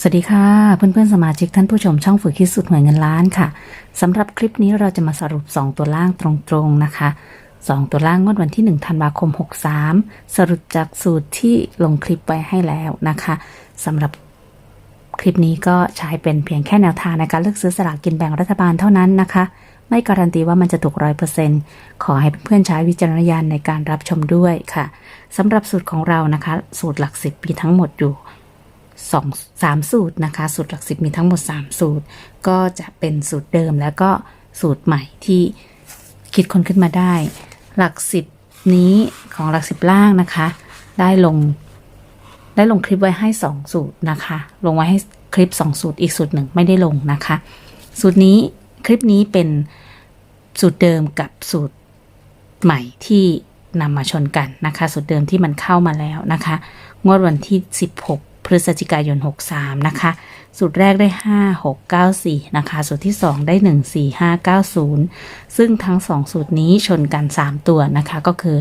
สวัสดีค่ะ เพื่อนๆ สมาชิกท่านผู้ชมช่องฝึกคิดสุดหวยเงินล้านค่ะสำหรับคลิปนี้เราจะมาสรุป 2 ตัวล่างตรงๆนะคะ 2 ตัวล่างงวดวันที่1ธันวาคม 63 สรุปจากสูตรที่ลงคลิปไว้ให้แล้วนะคะสำหรับคลิปนี้ก็ใช้เป็นเพียงแค่แนวทางในการเลือกซื้อสลากกินแบ่งรัฐบาลเท่านั้นนะคะ ไม่การันตีว่ามันจะถูกร้อยเปอร์เซ็นต์ขอให้เพื่อนๆใช้วิจารณญาณในการรับชมด้วยค่ะสำหรับสูตรของเรานะคะ สูตรหลักสิบมีทั้งหมดอยู่ สองสามสูตรนะคะ สูตรหลักสิบมีทั้งหมด 3 สูตร ก็จะเป็นสูตรเดิมแล้วก็สูตรใหม่ที่คิดค้นขึ้นมาได้ หลักสิบนี้ของหลักสิบล่างนะคะ ได้ลง ได้ลงคลิปไว้ให้ 2 สูตรนะคะ ลงไว้ให้คลิป 2 สูตรอีกสูตรหนึ่งไม่ได้ลงนะคะ สูตรนี้คลิปนี้เป็นสูตรเดิมกับสูตรใหม่ที่นำมาชนกันนะคะ สูตรเดิมที่มันเข้ามาแล้วนะคะ งวดวันที่ 16 พฤศจิกายน 63 นะคะ สูตรแรกได้ 5 6 9 4 นะคะ สูตรที่ 2 ได้ 1 4 5 9 0 ซึ่งทั้ง 2 สูตรนี้ชนกัน 3 ตัวนะคะ ก็คือ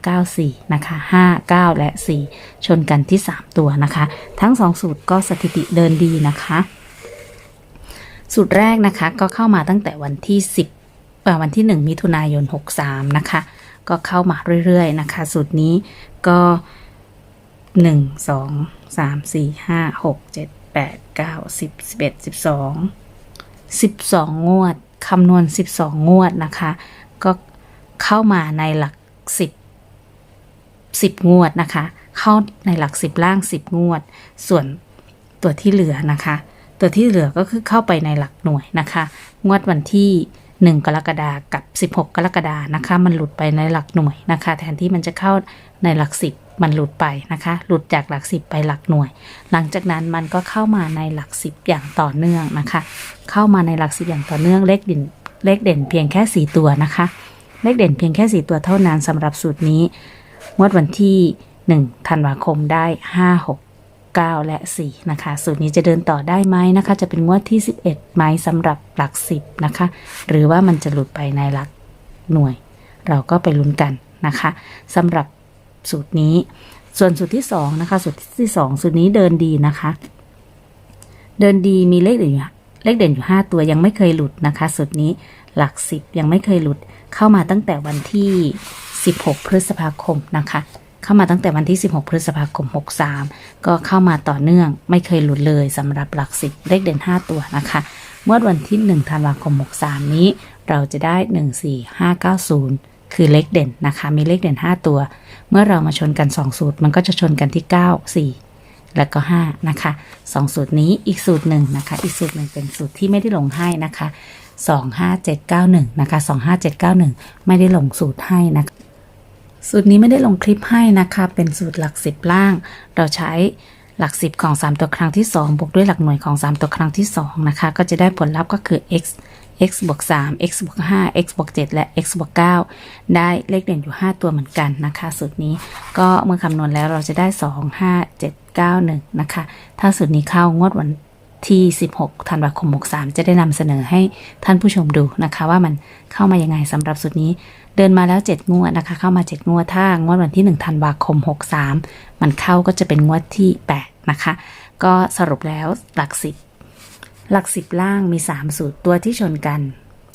594 นะคะ 59 และ 4 ชนกันที่ 3 ตัวนะคะ ทั้ง 2 สูตรก็สถิติเดินดีนะคะ สูตรแรกนะคะก็เข้ามาตั้งแต่วันที่ 10 วันที่ 1 มิถุนายน 63 นะคะ ก็เข้ามาเรื่อยๆ นะคะ สูตรนี้ก็ หนึ่งสองสามสี่ห้าหกเจ็ดแปดเก้าสิบสิบเอ็ดสิบสองสิบสองงวดคำนวณสิบสองงวดนะคะ ก็เข้ามาในหลักสิบสิบงวดนะคะ เข้าในหลักสิบล่างสิบงวด ส่วนตัวที่เหลือนะคะ ตัวที่เหลือก็คือเข้าไปในหลักหน่วยนะคะ งวดวันที่1กรกฎากับ 16 กรกฎานะคะ มันหลุดไปในหลักหน่วยนะคะ แทนที่มันจะเข้าในหลักสิบ มันหลุดไปนะคะ หลุดจากหลักสิบไปหลักหน่วย หลังจากนั้นมันก็เข้ามาในหลักสิบอย่างต่อเนื่องนะคะ เข้ามาในหลักสิบอย่างต่อเนื่องเลขเด่นเลขเด่นเพียงแค่ 4 ตัวนะคะ เลขเด่นเพียงแค่ 4 ตัวเท่านั้นสำหรับสูตรนี้งวดวันที่1ธันวาคมได้ 5 6 9 และ 4 นะคะ สูตรนี้จะเดินต่อได้ไหมนะคะ จะเป็นงวดที่ 11ไหมสำหรับหลัก 10 นะคะ หรือว่ามันจะหลุดไปในหลักหน่วย เราก็ไปลุ้นกันนะคะสำหรับ สูตรนี้ ส่วนสูตรที่2นะคะ สูตรที่2สูตรนี้เดินดีนะคะ เดินดีมีเลขเด่นอยู่เลขเด่นอยู่ 5 ตัวยังไม่เคยหลุดนะคะ สูตรนี้หลัก 10 ยังไม่เคยหลุด เข้ามาตั้งแต่วันที่ 16 พฤษภาคมนะคะ เข้ามาตั้งแต่วันที่ 16 พฤษภาคม 63 ก็เข้ามาต่อเนื่องไม่เคยหลุดเลยสำหรับหลัก 10 เลขเด่น 5 ตัวนะคะเมื่อวันที่ 1 ธันวาคม 63 นี้ เราจะได้ 14590 คือเลขเด่นนะคะ มีเลขเด่น 5 ตัว เมื่อเรามาชนกัน 2 สูตร มันก็จะชนกันที่ 9 4 แล้วก็ 5 นะคะ2สูตรนี้อีกสูตรหนึ่งนะคะ อีกสูตรหนึ่งเป็นสูตรที่ไม่ได้ลงให้นะคะ 25791 นะคะ 25791 ไม่ได้ลงสูตรให้นะคะสูตรนี้ไม่ได้ลงคลิปให้นะคะ เป็นสูตรหลักสิบล่าง เราใช้หลักสิบของ 3 ตัวครั้งที่ 2 บวกด้วยหลักหน่วยของ 3 ตัวครั้งที่ 2 นะคะ ก็จะได้ผลลัพธ์ก็คือ x x บวก3 x บวก5 x บวก7และ x บวก9ได้เลขเด่นอยู่ 5 ตัวเหมือนกันนะคะ สูตรนี้ก็เมื่อคำนวณแล้วเราจะได้ 2 5 7 9 1 นะคะ ถ้าสูตรนี้เข้างวดวันที่ 16 ธันวาคม 63 จะได้นำเสนอให้ท่านผู้ชมดูนะคะ ว่ามันเข้ามายังไงสำหรับสูตรนี้ เดินมาแล้ว 7 งวดนะคะ เข้ามา 7 งวด ถ้างวดวันที่ 1 ธันวาคม 63 มันเข้าก็จะเป็นงวดที่ 8 นะคะ ก็สรุปแล้วหลัก10 หลัก10ล่างมี 3 สูตรตัวที่ชนกัน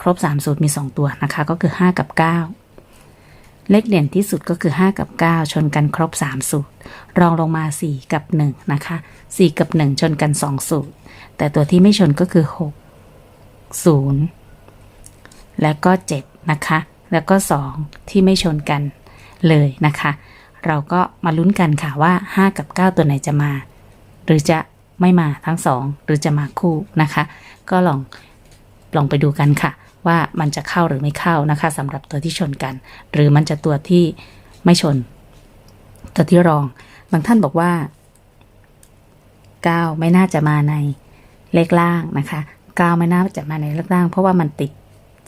ครบ 3 สูตรมี 2 ตัวนะคะ ก็คือ 5 กับ 9 เลขเด่นที่สุดก็คือ 5 กับ 9 ชนกันครบ 3 สูตร รองลงมา 4 กับ 1 นะคะ 4 กับ 1 ชนกัน 2 สูตร แต่ตัวที่ไม่ชนก็คือ 6 0 แล้วก็ 7 นะคะ แล้วก็ 2 ที่ไม่ชนกันเลยนะคะ เราก็มาลุ้นกันค่ะว่า 5 กับ 9 ตัวไหนจะมา หรือจะ ไม่มาทั้ง2หรือจะมาคู่นะคะ ก็ลองลองไปดูกันค่ะ ว่ามันจะเข้าหรือไม่เข้านะคะสำหรับตัวที่ชนกัน หรือมันจะตัวที่ไม่ชน ตัวที่รอง บางท่านบอกว่า 9 ไม่น่าจะมาในเลขล่างนะคะ9ไม่น่าจะมาในเลขล่าง เพราะว่ามันติด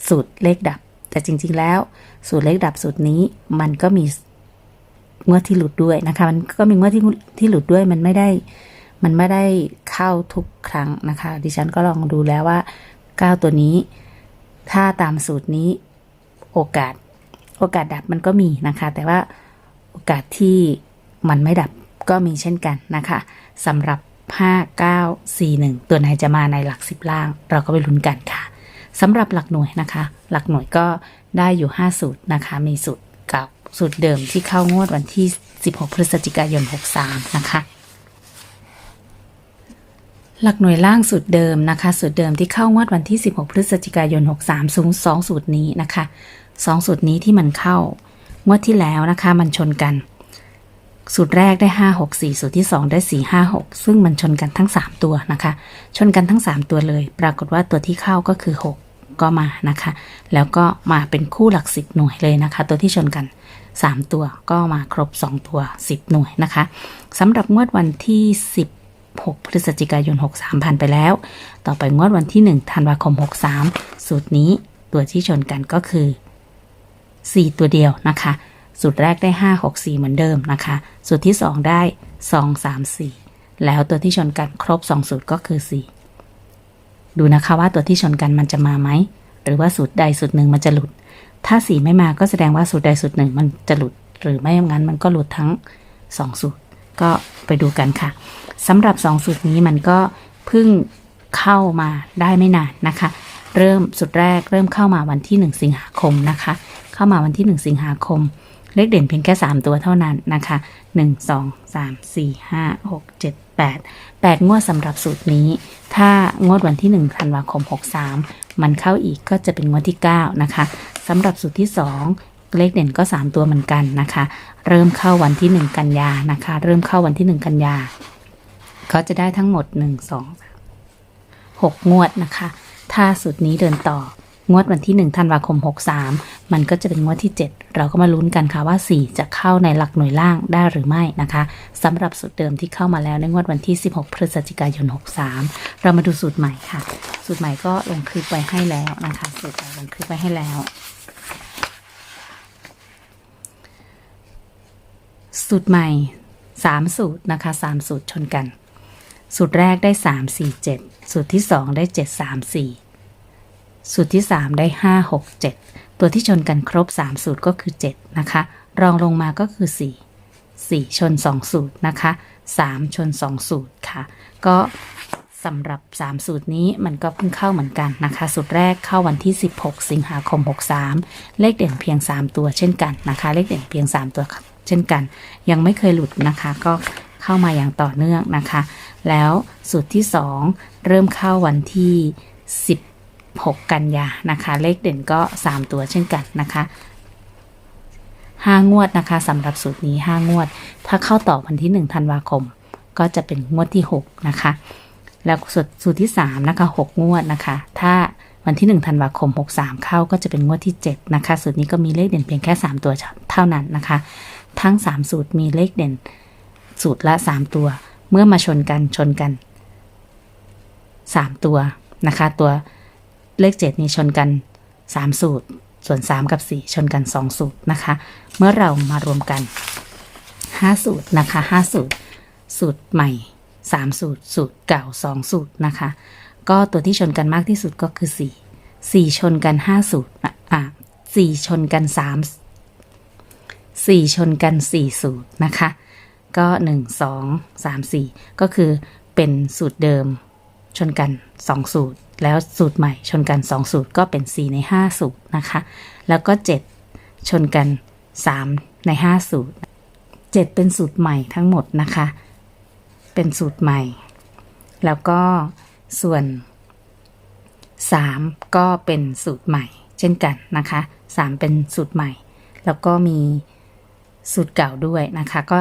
สูตรเลขดับ แต่จริง ๆ แล้ว สูตรเลขดับสูตรนี้มันก็มีงวดที่หลุดด้วยนะคะ มันก็มีงวดที่ที่หลุดด้วยมันไม่ได้ มันไม่ได้เข้าทุกครั้งนะคะ ดิฉันก็ลองดูแล้วว่า 9 ตัวนี้ ถ้าตามสูตรนี้โอกาส โอกาสดับมันก็มีนะคะ แต่ว่าโอกาสที่มันไม่ดับก็มีเช่นกันนะคะสำหรับ 5 9 4 1 ตัวไหนจะมาในหลัก 10 ล่าง เราก็ไปลุ้นกันค่ะสำหรับหลักหน่วยนะคะ หลักหน่วยก็ได้อยู่ 5 สูตรนะคะ มีสูตรเกับสูตรเดิมที่เข้างวดวันที่ 16 พฤศจิกายน 63 นะคะ หลักหน่วยล่างสูตรเดิมนะคะสูตรเดิมที่เข้างวดวันที่ 16 พฤศจิกายน 63 สูง2สูตรนี้นะคะ2สูตรนี้ที่มันเข้างวดที่แล้วนะคะมันชนกัน สูตรแรกได้ 5 6 4 สูตรที่ 2 ได้ 4 5 6 ซึ่งมันชนกันทั้ง 3 ตัวนะคะ ชนกันทั้ง 3 ตัวเลย ปรากฏว่าตัวที่เข้าก็คือ 6 ก็มานะคะ แล้วก็มาเป็นคู่หลัก10หน่วยเลยนะคะ ตัวที่ชนกัน 3 ตัวก็มาครบ 2 ตัว 10 หน่วยนะคะสำหรับงวดวันที่ 16 พฤศจิกายน 63 ผ่านไปแล้ว ต่อไปงวดวันที่ 1 ธันวาคม 63 สูตรนี้ตัวที่ชนกันก็คือ 4 ตัวเดียวนะคะ สูตรแรกได้ 5 6 4 เหมือนเดิมนะคะ สูตรที่ 2 ได้ 2 3 4 แล้วตัวที่ชนกันครบ 2 สูตรก็คือ 4 ดูนะคะว่าตัวที่ชนกันมันจะมาไหม หรือว่าสูตรใดสูตรหนึ่งมันจะหลุด ถ้า 4 ไม่มาก็แสดงว่าสูตรใดสูตรหนึ่งมันจะหลุด หรือไม่งั้นมันก็หลุดทั้ง 2 สูตร ก็ไปดูกันค่ะสำหรับ 2 สูตรนี้มันก็เพิ่งเข้ามาได้ไม่นานนะคะ เริ่มสุดแรกเริ่มเข้ามาวันที่ 1 สิงหาคมนะคะ เข้ามาวันที่ 1 สิงหาคม เลขเด่นเพียงแค่ 3 ตัวเท่านั้นนะคะ 1 2 3 4 5 6 7 8 8 งวดสำหรับสูตรนี้ ถ้างวดวันที่ 1 ธันวาคม 63 มันเข้าอีกก็จะเป็นงวดที่ 9 นะคะสำหรับสูตรที่ 2 เลขเด่นก็ 3 ตัวเหมือนกันนะคะ เริ่มเข้าวันที่ 1 กันยานะคะ เริ่มเข้าวันที่ 1 กันยาเขาจะได้ทั้งหมด 1 2 6 งวดนะคะ ถ้าสูตรนี้เดินต่องวดวันที่ 1 ธันวาคม 63 มันก็จะเป็นงวดที่ 7 เราก็มาลุ้นกันค่ะว่า 4 จะเข้าในหลักหน่วยล่างได้หรือไม่นะคะสำหรับสูตรเดิมที่เข้ามาแล้วในงวดวันที่ 16 พฤศจิกายน 63 เรามาดูสูตรใหม่ค่ะ สูตรใหม่ก็ลงคลิปไว้ให้แล้วนะคะ สูตรใหม่ลงคลิปไว้ให้แล้ว สูตรใหม่ 3 สูตรนะคะ 3 สูตรชนกัน สูตรแรกได้ 3 4 7 สูตรที่ 2 ได้ 7 3 4 สูตรที่ 3 ได้ 5 6 7 ตัวที่ชนกันครบ 3 สูตรก็คือ 7 นะคะ รองลงมาก็คือ 4 4 ชน 2 สูตรนะคะ 3 ชน 2 สูตรค่ะ ก็สำหรับ 3 สูตรนี้มันก็เพิ่งเข้าเหมือนกันนะคะ สูตรแรกเข้าวันที่ 16 สิงหาคม 63 เลขเด่นเพียง 3 ตัวเช่นกันนะคะ เลขเด่นเพียง 3 ตัว เช่นกัน ยังไม่เคยหลุดนะคะ ก็เข้ามาอย่างต่อเนื่องนะคะ แล้วสูตรที่ 2 เริ่มเข้าวันที่ 16 กันยานะคะ เลขเด่นก็ 3 ตัวเช่นกันนะคะ5งวดนะคะสำหรับสูตรนี้ 5 งวด ถ้าเข้าต่อวันที่ 1 ธันวาคม ก็จะเป็นงวดที่ 6 นะคะ แล้วสูตรสูตรที่3นะคะ6งวดนะคะ ถ้าวันที่ 1 ธันวาคม 63 เข้าก็จะเป็นงวดที่ 7 นะคะ สูตรนี้ก็มีเลขเด่นเพียงแค่ 3 ตัวเท่านั้นนะคะ ทั้ง 3 สูตรมีเลขเด่น สูตรละ 3 ตัว เมื่อมาชนกันชนกัน 3 ตัวนะคะ ตัวเลข 7 นี้ชนกัน 3 สูตร ส่วน 3 กับ 4 ชนกัน 2 สูตรนะคะ เมื่อเรามารวมกัน 5 สูตรนะคะ 5 สูตร สูตรใหม่ 3 สูตร สูตรเก่า 2 สูตรนะคะ ก็ตัวที่ชนกันมากที่สุดก็คือ 4 4 ชนกัน 5 สูตรอะ4ชนกัน 3 4ชนกัน4สูตรนะคะ ก็1 2 3 4ก็คือเป็นสูตรเดิมชนกัน2สูตร แล้วสูตรใหม่ชนกัน2สูตรก็เป็น4ใน5สูตรนะคะ แล้วก็7ชนกัน3ใน5สูตร7เป็นสูตรใหม่ทั้งหมดนะคะ เป็นสูตรใหม่ แล้วก็ส่วน3ก็เป็นสูตรใหม่ เช่นกันนะคะ3เป็นสูตรใหม่ แล้วก็มี สูตรเก่าด้วยนะคะ ก็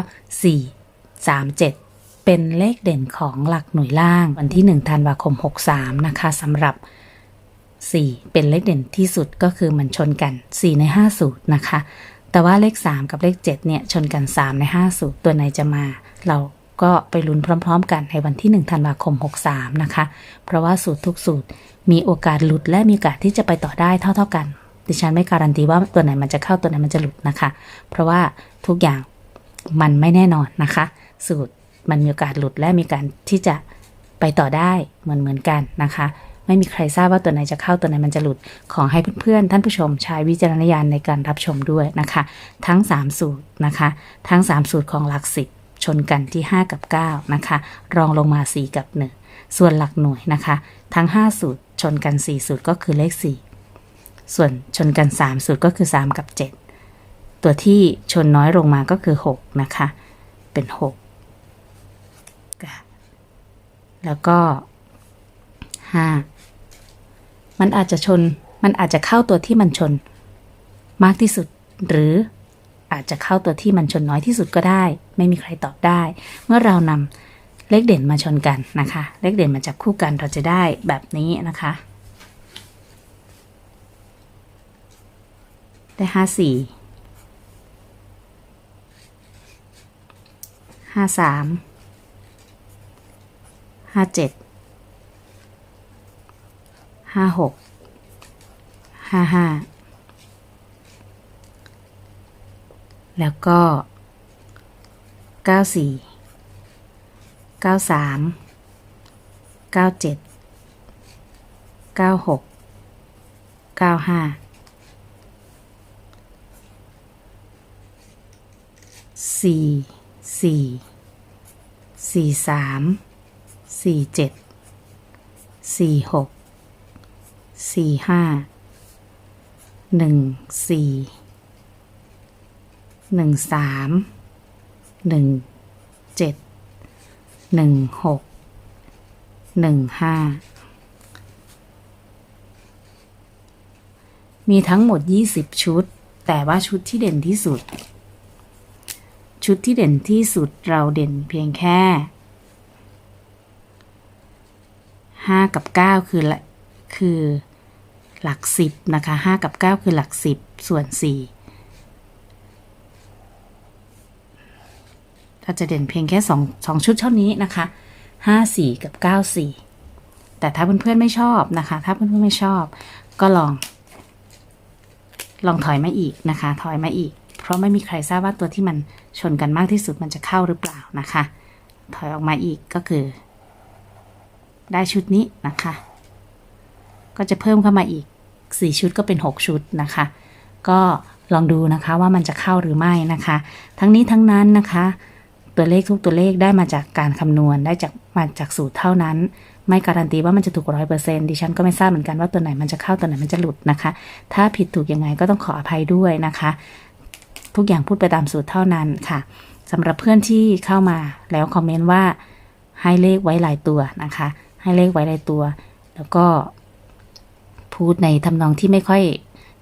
4 3 7 เป็นเลขเด่นของหลักหน่วยล่าง วันที่ 1 ธันวาคม 63 นะคะสำหรับ 4 เป็นเลขเด่นที่สุดก็คือมันชนกัน 4 ใน 5 สูตรนะคะ แต่ว่าเลข 3 กับเลข 7 เนี่ย ชนกัน 3 ใน 5 สูตร ตัวไหนจะมา เราก็ไปลุ้นพร้อม ๆ กันในวันที่ 1 ธันวาคม 63 นะคะ เพราะว่าสูตรทุกสูตรมีโอกาสหลุดและมีโอกาสที่จะไปต่อได้เท่า ๆกัน ดิฉันไม่การันตีว่าตัวไหนมันจะเข้าตัวไหนมันจะหลุดนะคะ เพราะว่าทุกอย่างมันไม่แน่นอนนะคะ สูตรมันมีโอกาสหลุดและมีการที่จะไปต่อได้เหมือนเหมือนกันนะคะ ไม่มีใครทราบว่าตัวไหนจะเข้าตัวไหนมันจะหลุด ขอให้เพื่อนๆท่านผู้ชมใช้วิจารณญาณในการรับชมด้วยนะคะ ทั้ง 3 สูตรนะคะ ทั้ง 3 สูตรของหลักสิบชนกันที่ 5 กับ 9 นะคะ รองลงมา 4 กับ 1 ส่วนหลักหน่วยนะคะ ทั้ง 5 สูตรชนกัน 4 สูตรก็คือเลข 4 ส่วนชนกัน 3 สูตรก็คือ 3 กับ 7 ตัวที่ชนน้อยลงมาก็คือ 6 นะคะ เป็น 6 แล้วก็ 5 มันอาจจะชนมันอาจจะเข้าตัวที่มันชนมากที่สุด หรืออาจจะเข้าตัวที่มันชนน้อยที่สุดก็ได้ ไม่มีใครตอบได้ เมื่อเรานำเลขเด่นมาชนกันนะคะ เลขเด่นมาจับคู่กันเราจะได้แบบนี้นะคะ ได้ห้าสี่ห้าสามห้าเจ็ดห้าหกห้าห้าแล้วก็เก้าสี่เก้าสามเก้าเจ็ดเก้าหกเก้าห้า สี่สี่สี่สามสี่เจ็ดสี่หกสี่ห้าหนึ่งสี่หนึ่งสามหนึ่งเจ็ดหนึ่งหกหนึ่งห้ามีทั้งหมด 20 ชุด แต่ว่าชุดที่เด่นที่สุด ชุดที่เด่นที่สุดเราเด่นเพียงแค่ 5 กับ 9 คือคือหลัก 10 นะคะ 5 กับ 9 คือหลัก 10 ส่วน 4 เราจะเด่นเพียงแค่ 2 2 ชุดเท่านี้นะคะ 5 4 กับ 9 4 แต่ถ้าเพื่อนๆไม่ชอบนะคะ ถ้าเพื่อนๆไม่ชอบก็ลอง ลองถอยมาอีกนะคะ ถอยมาอีก เพราะไม่มีใครทราบว่าตัวที่มัน ชนกันมากที่สุดมันจะเข้าหรือเปล่านะคะ ถอยออกมาอีกก็คือ ได้ชุดนี้นะคะ ก็จะเพิ่มเข้ามาอีก 4 ชุดก็เป็น 6 ชุดนะคะ ก็ลองดูนะคะว่ามันจะเข้าหรือไม่นะคะ ทั้งนี้ทั้งนั้นนะคะ ตัวเลขทุกตัวเลขได้มาจากการคำนวณได้จากมาจากสูตรเท่านั้น ไม่การันตีว่ามันจะถูกร้อยเปอร์เซ็นดิฉันก็ไม่ทราบเหมือนกันว่าตัวไหนมันจะเข้าตัวไหนมันจะหลุดนะคะ ถ้าผิดถูกยังไงก็ต้องขออภัยด้วยนะคะ ทุกอย่างพูดไปตามสูตรเท่านั้นค่ะสำหรับเพื่อนที่เข้ามาแล้วคอมเมนต์ว่าให้เลขไว้หลายตัวนะคะ ให้เลขไว้หลายตัว แล้วก็พูดในทำนองที่ไม่ค่อย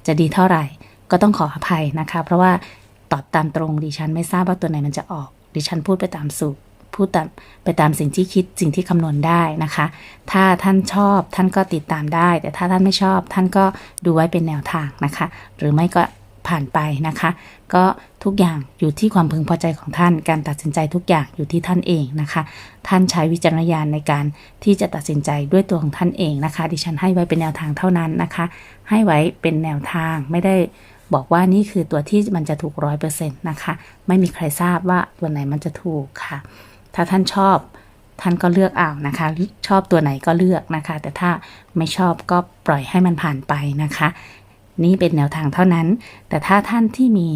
จะดีเท่าไหร่ ก็ต้องขออภัยนะคะ เพราะว่าตอบตามตรงดิฉันไม่ทราบว่าตัวไหนมันจะออก ดิฉันพูดไปตามสูตรพูดตามไปตามสิ่งที่คิดสิ่งที่คำนวณได้นะคะ ถ้าท่านชอบท่านก็ติดตามได้ แต่ถ้าท่านไม่ชอบท่านก็ดูไว้เป็นแนวทางนะคะ หรือไม่ก็ ผ่านไปนะคะ ก็ทุกอย่างอยู่ที่ความพึงพอใจของท่าน การตัดสินใจทุกอย่างอยู่ที่ท่านเองนะคะ ท่านใช้วิจารณญาณในการที่จะตัดสินใจด้วยตัวของท่านเองนะคะ ดิฉันให้ไว้เป็นแนวทางเท่านั้นนะคะ ให้ไว้เป็นแนวทางไม่ได้บอกว่านี่คือตัวที่มันจะถูกร้อยเปอร์เซ็นต์นะคะ ไม่มีใครทราบว่าตัวไหนมันจะถูกค่ะ ถ้าท่านชอบท่านก็เลือกเอานะคะ ชอบตัวไหนก็เลือกนะคะ แต่ถ้าไม่ชอบก็ปล่อยให้มันผ่านไปนะคะ นี่เป็นแนวทางเท่านั้น แต่ถ้าท่านที่มี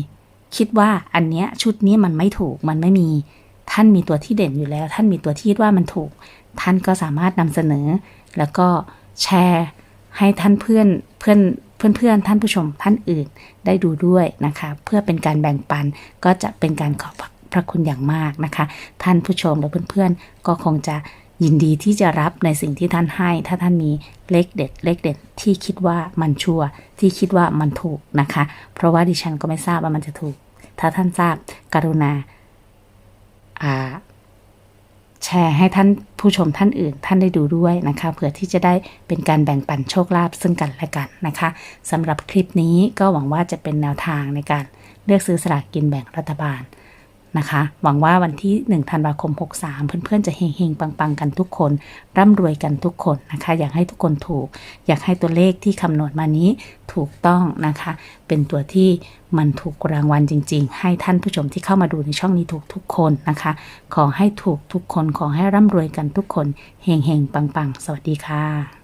คิดว่าอันเนี้ยชุดนี้มันไม่ถูกมันไม่มี ท่านมีตัวที่เด่นอยู่แล้ว ท่านมีตัวที่คิดว่ามันถูก ท่านก็สามารถนำเสนอ แล้วก็แชร์ให้ท่านเพื่อนเพื่อนเพื่อนเพื่อนท่านผู้ชมท่านอื่นได้ดูด้วยนะคะ เพื่อเป็นการแบ่งปันก็จะเป็นการขอบพระคุณอย่างมากนะคะ ท่านผู้ชมและเพื่อนๆก็คงจะ ยินดีที่จะรับในสิ่งที่ท่านให้ ถ้าท่านมีเลขเด็ด เลขเด็ดที่คิดว่ามันชัวร์ที่คิดว่ามันถูกนะคะ เพราะว่าดิฉันก็ไม่ทราบว่ามันจะถูก ถ้าท่านทราบกรุณาอ่าแชร์ให้ท่านผู้ชมท่านอื่น ท่านได้ดูด้วยนะคะเผื่อที่จะได้เป็นการแบ่งปันโชคลาภซึ่งกันและกันนะคะสำหรับคลิปนี้ก็หวังว่าจะเป็นแนวทางในการเลือกซื้อสลากกินแบ่งรัฐบาล นะคะ หวังว่าวันที่ 1 ธันวาคม 63 เพื่อนๆ จะเฮงๆ ปังๆ กันทุกคน ร่ำรวยกันทุกคนนะคะ อยากให้ทุกคนถูก อยากให้ตัวเลขที่คำนวณมานี้ถูกต้องนะคะ เป็นตัวที่มันถูกรางวัลจริง ๆ ให้ท่านผู้ชมที่เข้ามาดูในช่องนี้ถูกทุกคนนะคะ ขอให้ถูกทุกคน ขอให้ร่ำรวยกันทุกคน เฮงๆ ปังๆ สวัสดีค่ะ